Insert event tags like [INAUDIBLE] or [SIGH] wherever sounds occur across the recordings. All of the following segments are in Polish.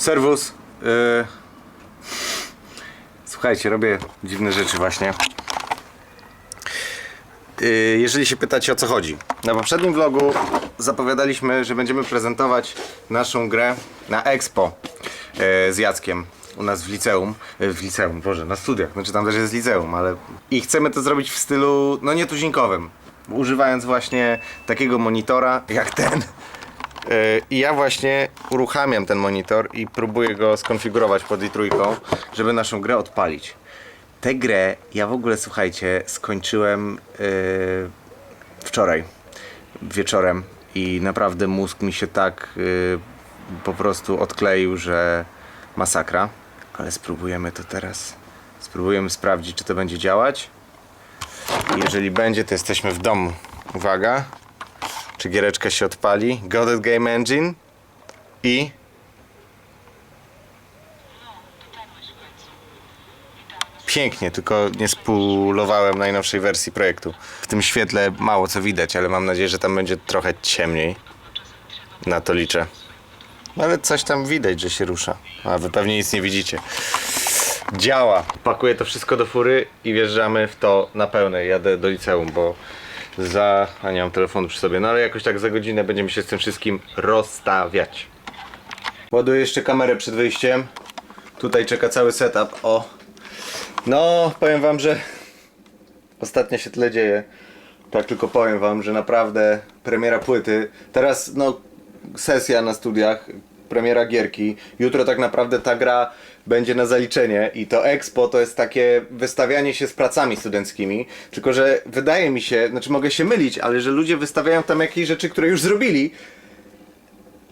Serwus. Yy... Słuchajcie, robię dziwne rzeczy właśnie. Yy, Jeżeli się pytacie o co chodzi. Na poprzednim vlogu zapowiadaliśmy, że będziemy prezentować naszą grę na Expo yy, z Jackiem u nas w liceum. Yy, W liceum, Boże, na studiach. Znaczy tam też jest liceum, ale... I chcemy to zrobić w stylu, no nie tuzinkowym. Używając właśnie takiego monitora jak ten. I ja właśnie uruchamiam ten monitor i próbuję go skonfigurować pod i trójką, żeby naszą grę odpalić. Tę grę ja w ogóle, słuchajcie, skończyłem yy, wczoraj wieczorem i naprawdę mózg mi się tak yy, po prostu odkleił, że masakra. Ale spróbujemy to teraz. Spróbujemy sprawdzić, czy to będzie działać. Jeżeli będzie, to jesteśmy w domu. Uwaga. Czy giereczka się odpali? Godot Game Engine i pięknie, tylko nie spulowałem najnowszej wersji projektu. W tym świetle mało co widać, ale mam nadzieję, że tam będzie trochę ciemniej. Na to liczę. Ale coś tam widać, że się rusza. A wy pewnie nic nie widzicie. Działa. Pakuję to wszystko do fury i wjeżdżamy w to na pełne. Jadę do liceum, bo za... A nie mam telefonu przy sobie. No ale jakoś tak za godzinę będziemy się z tym wszystkim rozstawiać. Ładuję jeszcze kamerę przed wyjściem. Tutaj czeka cały setup. O, no, powiem wam, że ostatnio się tyle dzieje. Tak tylko powiem wam, że naprawdę premiera płyty. Teraz no sesja na studiach, premiera gierki. Jutro tak naprawdę ta gra będzie na zaliczenie i to expo to jest takie wystawianie się z pracami studenckimi. Tylko że wydaje mi się, znaczy mogę się mylić, ale że ludzie wystawiają tam jakieś rzeczy, które już zrobili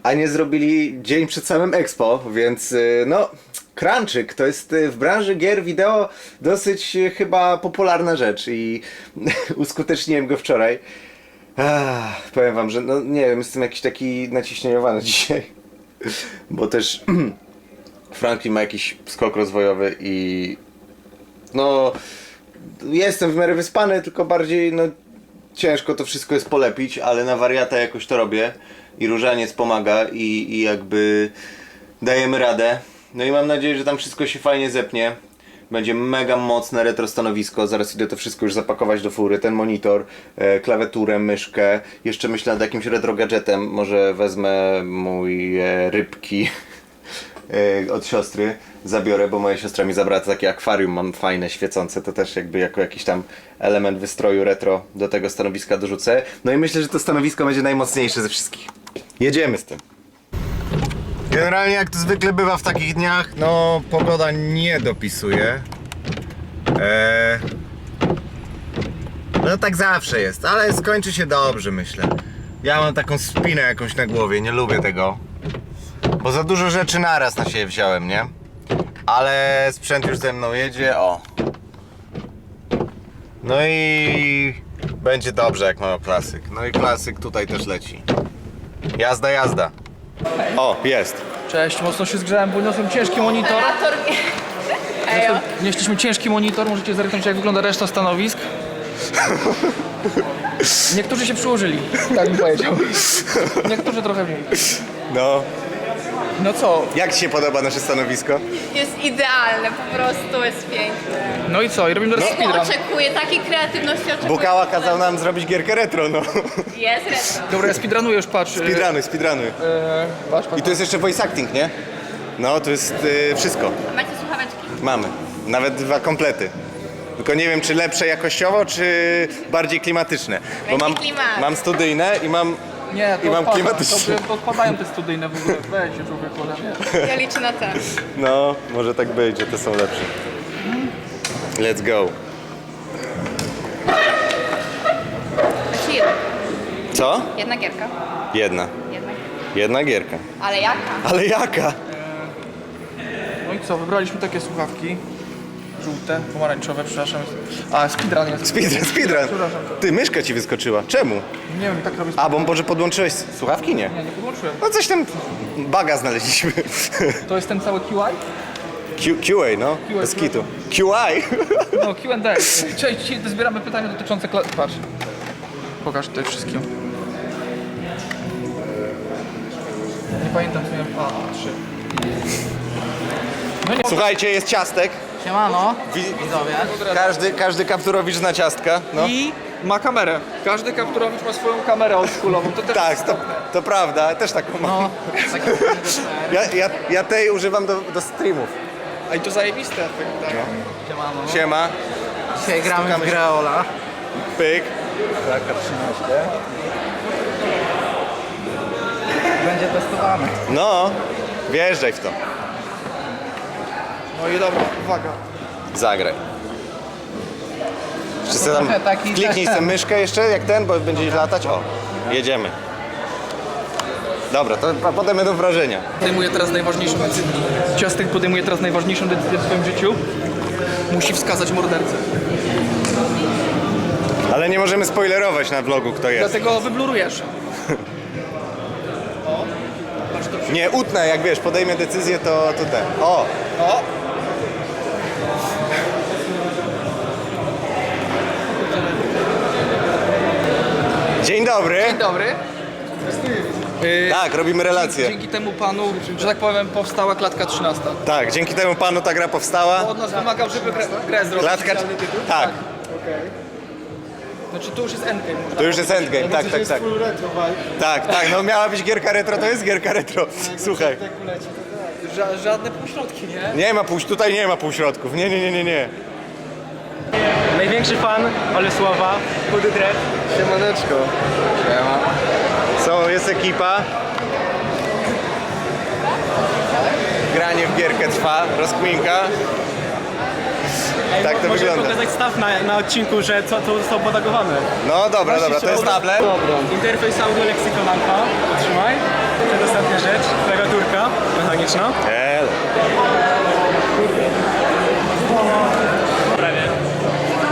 a nie zrobili dzień przed samym Expo, więc y, no, crunchik to jest y, w branży gier wideo dosyć y, chyba popularna rzecz i [LAUGHS] uskuteczniłem go wczoraj. Ach, powiem wam, że no nie wiem, jestem jakiś taki naciśnieniowany [LAUGHS] dzisiaj, bo też [CLEARS THROAT] Franklin ma jakiś skok rozwojowy i no jestem w miarę wyspany, tylko bardziej no ciężko to wszystko jest polepić, ale na wariata jakoś to robię i różaniec pomaga i, i jakby dajemy radę. No i mam nadzieję, że tam wszystko się fajnie zepnie. Będzie mega mocne retro stanowisko. Zaraz idę to wszystko już zapakować do fury. Ten monitor, e, klawiaturę, myszkę. Jeszcze myślę nad jakimś retro gadżetem. Może wezmę mój e, rybki [LAUGHS] e, od siostry. Zabiorę, bo moja siostra mi zabrała takie akwarium. Mam fajne, świecące. To też jakby jako jakiś tam element wystroju retro do tego stanowiska dorzucę. No i myślę, że to stanowisko będzie najmocniejsze ze wszystkich. Jedziemy z tym. Generalnie jak to zwykle bywa w takich dniach, no pogoda nie dopisuje. Eee, no tak zawsze jest, ale skończy się dobrze myślę. Ja mam taką spinę jakąś na głowie, nie lubię tego. Bo za dużo rzeczy naraz na siebie wziąłem, nie? Ale sprzęt już ze mną jedzie, o. No i będzie dobrze jak mamy klasyk. No i klasyk tutaj też leci. Jazda, jazda. O, jest. Cześć, mocno się zgrzałem, bo niosłem ciężki monitor. Operator nie. Ejo. Nieśliśmy ciężki monitor, możecie zerknąć jak wygląda reszta stanowisk. [LAUGHS] Niektórzy się przyłożyli, tak bym powiedział. Niektórzy trochę mniej. No, No co? jak Ci się podoba nasze stanowisko? Jest idealne, po prostu jest piękne. No i co? I robimy teraz No. speedrun. Oczekuję takiej kreatywności, oczekuję. Bukała kazał nam zrobić gierkę retro, no. Jest retro. Dobra, ja speedrunuję już, patrz. Speedruny. E, patrz, patrz, I tu jest jeszcze voice acting, nie? No, to jest y, wszystko. Macie słuchaweczki? Mamy. Nawet dwa komplety. Tylko nie wiem, czy lepsze jakościowo, czy bardziej klimatyczne. Bo Będzie mam, klimat. mam studyjne i mam... Nie, to I mam odpada. klimatyczny. To, to odpadają te studyjne w ogóle. Weź się człowieku, ale nie. Ja liczę na ten. No, może tak być, że te są lepsze. Let's go. Znaczy jedna. Co? Jedna gierka. Jedna. Jedna gierka. Jedna gierka. Ale jaka? Ale jaka? No i co? Wybraliśmy takie słuchawki. Żółte, pomarańczowe, przepraszam. A, speedrun jest. Speedrun, speedrun. Przepraszam. Ty, myszka ci wyskoczyła. Czemu? Nie wiem, tak robię A, bo może podłączyłeś słuchawki? Nie. Nie, nie podłączyłem. No coś tam baga znaleźliśmy. To jest ten cały QI? Q, QA, no. QA, Bez kitu. QI. No, Q&A. Cześć, dzisiaj zbieramy pytania dotyczące kla... Patrz. Pokaż tutaj wszystkim. Nie pamiętam, co miałem... A, trzy. No nie. Słuchajcie, jest ciastek. Siemano. Wi- Każdy, każdy kapturowicz zna ciastka. No. I ma kamerę. Każdy kapturowicz ma swoją kamerę oldschoolową. To też Tak, to, to prawda, też taką mam. No, [LAUGHS] Ja, ja, ja tej używam do, do streamów. A i to zajebiste. Tak. Siemano. Siema, Dzisiaj gramy Stukamy w się. grę Ola. pyk. Będzie testowane. No, wjeżdżaj w to. No i dobra, uwaga. Zagraj. Sobie tam trochę taki kliknij tę [LAUGHS] myszkę jeszcze, jak ten, bo będzie latać. O, jedziemy. Dobra, to potem będą wrażenia. Podejmuje teraz najważniejszą decyzję. Ciastek podejmuje teraz najważniejszą decyzję w swoim życiu. Musi wskazać mordercę. Ale nie możemy spoilerować na vlogu, kto jest. Dlatego wyblurujesz. [LAUGHS] Nie, utnę, jak wiesz, podejmie decyzję, to, to ten. O, O! dzień dobry. Dzień dobry. Yy, Tak, robimy relację. Dzięki temu panu, że tak powiem, powstała klatka 13. Tak, dzięki temu panu ta gra powstała. Od nas wymagał, żeby grę, grę zrobić. Klatka, tytuł. tak, Znaczy to już jest endgame. Można to już jest endgame, tak, tak, tak. Tak, tak, no miała być gierka retro, to jest gierka retro. Słuchaj, Ża żadne półśrodki, nie? nie ma pół, tutaj nie ma półśrodków, nie, nie, nie, nie, nie. Największy fan Olesława, Chudy Dread. Siemaneczko. Siema. Co, jest ekipa. Granie w gierkę trwa, rozkminka. Tak to Możemy wygląda. pokazać staw na, na odcinku, że co to zostało podagowane. No dobra, dobra, to jest tablet. Interfejs audio Lexicon Alpha. Trzymaj. Przedostatnia rzecz. Klawiaturka mechaniczna. El.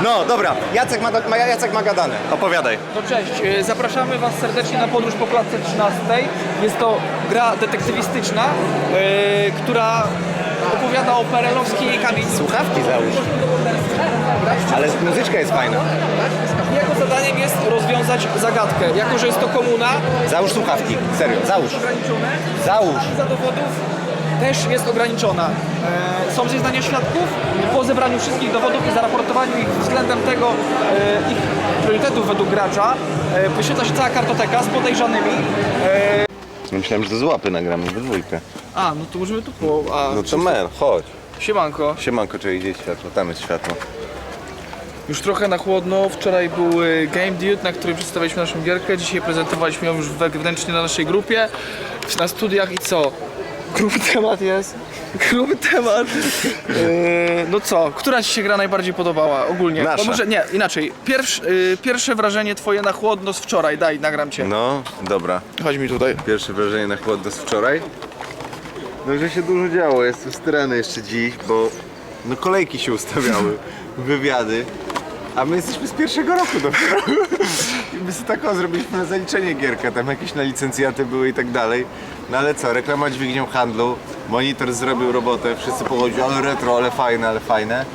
No dobra, Jacek ma, Jacek ma gadane. Opowiadaj. No cześć, e, zapraszamy Was serdecznie na podróż po klatce 13. Jest to gra detektywistyczna, e, która opowiada o perelowskiej kamienicy. Słuchawki załóż. Ale muzyczka jest fajna. Jego zadaniem jest rozwiązać zagadkę. Jako, że jest to komuna, Załóż słuchawki, serio, załóż. Załóż. za dowodów też jest ograniczona. E, są zeznania świadków. Po zebraniu wszystkich dowodów i zaraportowaniu ich względem tego e, ich priorytetów według gracza e, wyświetla się cała kartoteka z podejrzanymi. Myślałem, że to z łapy nagramy we dwójkę. a, no to możemy tu po... A, No to men, chodź. Siemanko. Siemanko, czy idzie światło? Tam jest światło. Już trochę na chłodno. Wczoraj był Game Dude, na którym przedstawiliśmy naszą gierkę. Dzisiaj prezentowaliśmy ją już wewnętrznie na naszej grupie. Na studiach i co? Gruby temat jest. Gruby temat. E, no co? Która Ci się gra najbardziej podobała ogólnie? Nasza. No może nie, inaczej. Pierwsz, e, pierwsze wrażenie Twoje na chłodno z wczoraj. Daj, nagram Cię. No, dobra. Chodź mi tutaj. Pierwsze wrażenie na chłodno z wczoraj? No, że się dużo działo. Jestem styrany jeszcze dziś, bo no kolejki się ustawiały, [LAUGHS] wywiady. A my jesteśmy z pierwszego roku dopiero. [LAUGHS] I my sobie taką zrobiliśmy na zaliczenie gierkę, tam jakieś na licencjaty były i tak dalej. No ale co, reklama dźwignią handlu, monitor zrobił robotę, wszyscy pochodzili, ale retro, ale fajne, ale fajne.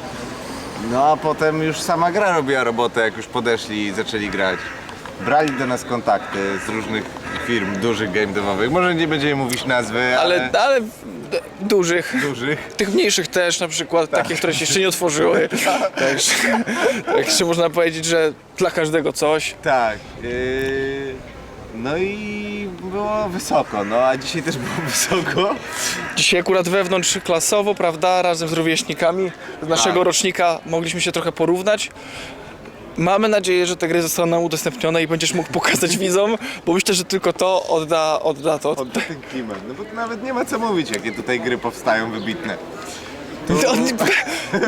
No a potem już sama gra robiła robotę, jak już podeszli i zaczęli grać. Brali do nas kontakty z różnych firm dużych game devowych. Może nie będziemy mówić nazwy, ale, Ale, ale d- dużych. dużych. Tych mniejszych też na przykład, takie, które się jeszcze nie otworzyły. [LAUGHS] Także, także można powiedzieć, że dla każdego coś. Tak. Yy, no i było wysoko, no a dzisiaj też było [LAUGHS] wysoko. Dzisiaj akurat wewnątrz klasowo, prawda, razem z rówieśnikami z naszego Tak. rocznika mogliśmy się trochę porównać. Mamy nadzieję, że te gry zostaną udostępnione i będziesz mógł pokazać widzom, bo myślę, że tylko to odda, odda to. Odda ten klimat. No bo tu nawet nie ma co mówić, jakie tutaj gry powstają wybitne. No,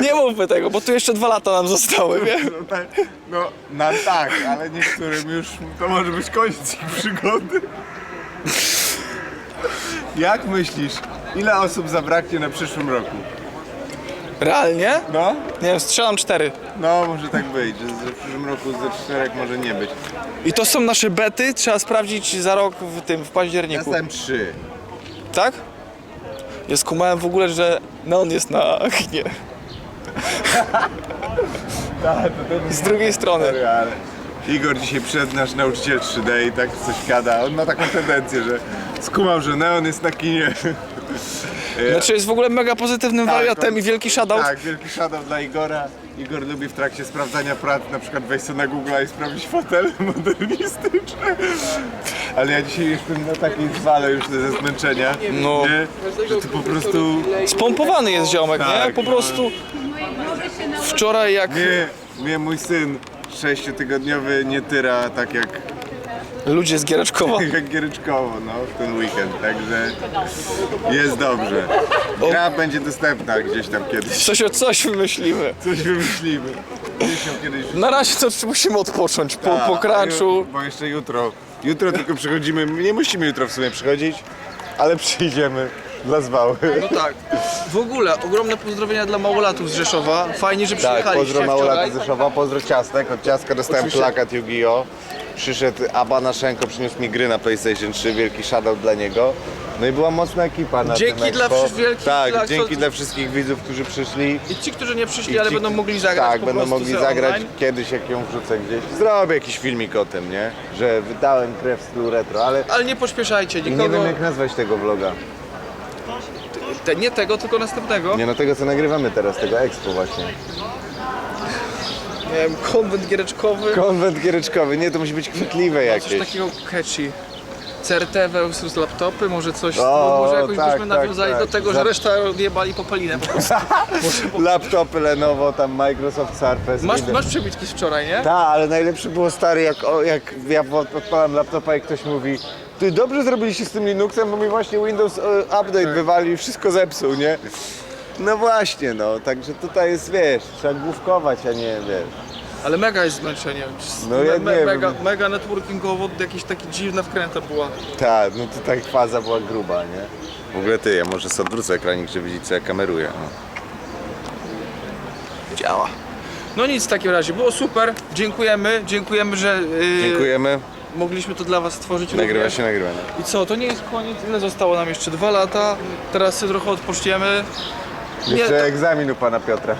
nie, mówmy tego, bo tu jeszcze dwa lata nam zostały, wiesz? No, tak, no na tak, ale niektórym już to może być koniec ich przygody. Jak myślisz, ile osób zabraknie na przyszłym roku? Realnie? No? Nie wiem, strzelam cztery. No, może tak być, że w przyszłym roku ze czterech może nie być. I to są nasze bety, trzeba sprawdzić za rok w tym, w Ja październiku. stałem trzy. Tak? Ja skumałem w ogóle, że Neon jest na oknie. Z drugiej strony. Igor dzisiaj przyszedł nasz nauczyciel 3D i tak coś gada. On ma taką tendencję, że skumam, że Neon jest na kinie. Znaczy jest w ogóle mega pozytywnym wariatem on- i wielki shadow. Tak, wielki shadow dla Igora. Igor lubi w trakcie sprawdzania prac na przykład wejść sobie na Google i sprawdzić fotel [LAUGHS] modernistyczny. Ale ja dzisiaj jestem na takiej zwale już ze zmęczenia, No. nie? że to po prostu... Spompowany jest ziomek, nie? Tak, Po no. prostu wczoraj jak Nie, mnie mój syn sześciotygodniowy nie tyra tak jak, ludzie z Giereczkowa. [LAUGHS] Giereczkowo no, w ten weekend, także jest dobrze. Gra będzie dostępna gdzieś tam kiedyś. Coś o coś wymyślimy. Coś wymyślimy. Gdzieś tam kiedyś Na razie to musimy odpocząć po, A, po crunchu. Bo jeszcze jutro. Jutro tylko przychodzimy. Nie musimy jutro w sumie przychodzić, ale przyjdziemy dla zwały. No tak. W ogóle ogromne pozdrowienia dla małolatów z Rzeszowa. Fajnie, że Tak, przyjechaliście pozdro wczoraj. Z Rzeszowa, pozdro Ciastek. Od Ciastka dostałem Oczywiście. plakat Yu-Gi-Oh! Przyszedł Abba Naszenko, przyniósł mi gry na PlayStation 3, wielki shoutout dla niego. No i była mocna ekipa na Dzięki tym dla Expo. wszy- wielkich Tak, dla- dzięki dla wszystkich widzów, którzy przyszli. I ci, którzy nie przyszli, I ale ci- będą mogli zagrać Tak, po będą prostu mogli sobie zagrać online. kiedyś, jak ją wrzucę gdzieś. Zrobię jakiś filmik o tym, nie? Że wydałem krew stylu retro, ale Ale nie pośpieszajcie, i nie nikogo. wiem jak nazwać tego vloga. Te, nie tego, tylko następnego. Nie no tego co nagrywamy teraz, tego expo właśnie. Nie wiem, konwent giereczkowy. Konwent giereczkowy, nie to musi być chwytliwe Coś jakieś. takiego catchy. CRT versus laptopy, może coś, O, może jakoś tak, byśmy tak, nawiązali tak. do tego, że reszta odjebali popelinę po prostu. [LAUGHS] Laptopy Lenovo, tam Microsoft Surface. Masz, masz przebitki z wczoraj, nie? Tak, ale najlepsze było stary, jak, o, jak ja od- odpalam laptopa i ktoś mówi Ty dobrze zrobiliście z tym Linuxem, bo mi właśnie Windows e, Update Tak. wywalił i wszystko zepsuł, nie? No właśnie, no, także tutaj jest, wiesz, trzeba główkować, a nie, wiesz. Ale mega jest zmęczenie. No ja me, nie mega, wiem. mega networkingowo, jakieś takie dziwna wkręta była. Tak, no to tak faza była gruba, nie? W ogóle ty, ja może sobie odwrócę ekranik, żeby widzieć co ja kameruję. No. Działa. No nic w takim razie, było super. Dziękujemy, dziękujemy, że yy, Dziękujemy, mogliśmy to dla was stworzyć. nagrywa również. się, nagrywa. I co, to nie jest koniec, ile zostało nam jeszcze? Dwa lata, teraz sobie trochę odpoczniemy. Nie, Jeszcze to, egzamin u pana Piotra.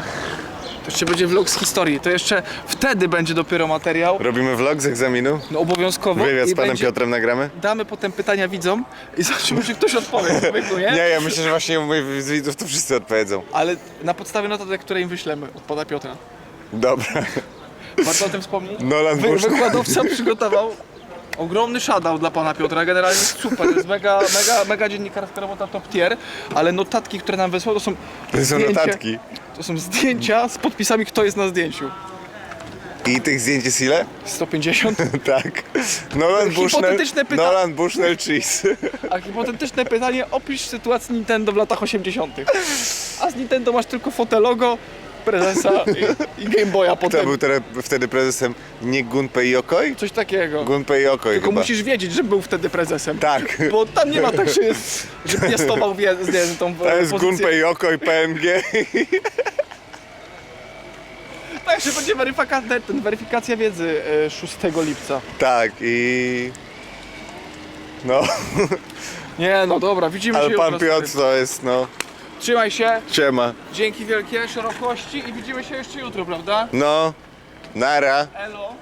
to jeszcze będzie vlog z historii, to jeszcze wtedy będzie dopiero materiał, Robimy vlog z egzaminu? no obowiązkowo. Wywiad z i panem będzie, Piotrem nagramy? Damy potem pytania widzom i [LAUGHS] zobaczymy, czy ktoś odpowie, [LAUGHS] człowieku, nie? Nie, ja myślę, że właśnie moi z widzów to wszyscy odpowiedzą. Ale na podstawie notatek, które im wyślemy od pana Piotra. Dobra. Warto o tym wspomnieć? Nolan Wy, wykładowca przygotował ogromny shoutout dla pana Piotra. Generalnie jest super, to jest mega, mega, mega dziennikarska robota top tier, ale notatki, które nam wysłał, to są To są zdjęcia, notatki. To są zdjęcia z podpisami, kto jest na zdjęciu. I tych zdjęć jest ile? 150. [LAUGHS] tak. Nolan Bushnell, Hipotetyczne pyta- Nolan Bushnell Cheese. [LAUGHS] A hipotetyczne pytanie, opisz sytuację Nintendo w latach 80. A z Nintendo masz tylko fotelogo, prezesa i, i Game Boya Kto potem. był teraz, wtedy prezesem? Nie Gunpei Yokoi? Coś takiego. Gunpei Yokoi Tylko chyba. musisz wiedzieć, że był wtedy prezesem. Tak. Bo tam nie ma tak, że, jest, że piastował wie, z, tą To jest pozycję. Gunpei Yokoi PMG. [LAUGHS] Tak, że będzie weryfikacja, ten, weryfikacja wiedzy e, 6 lipca. tak i... No, Nie, no dobra, widzimy ale się pan jutro, Piotr to jest, no, Trzymaj się, siema. dzięki wielkie, szerokości i widzimy się jeszcze jutro, prawda? No, nara. Elo.